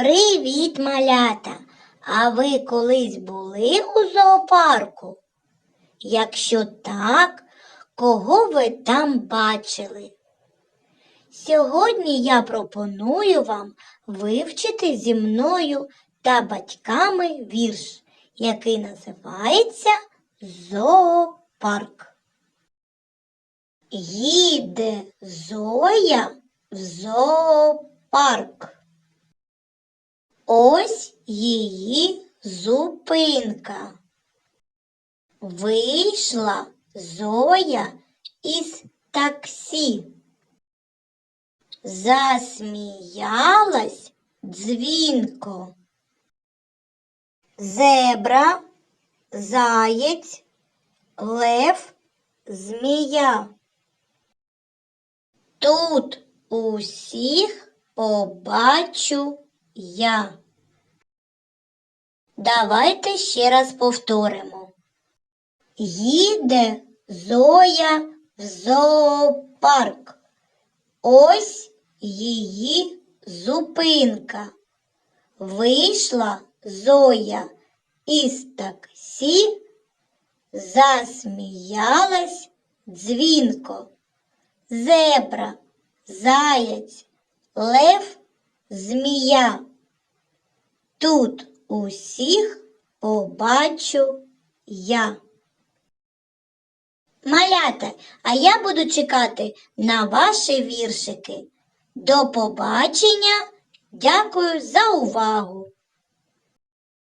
Привіт, малята! А ви колись були у зоопарку? Якщо так, кого ви там бачили? Сьогодні я пропоную вам вивчити зі мною та батьками вірш, який називається Зоопарк. Їде Зоя в зоопарк. Ось її зупинка. Вийшла Зоя із таксі. Засміялась дзвінко. Зебра, заєць, лев, змія. Тут усіх побачу я. Давайте ще раз повторимо. Їде Зоя в зоопарк. Ось її зупинка. Вийшла Зоя із таксі, засміялась дзвінко. Зебра, заяць, лев, змія. Тут усіх побачу я. Малята, а я буду чекати на ваші віршики. До побачення. Дякую за увагу!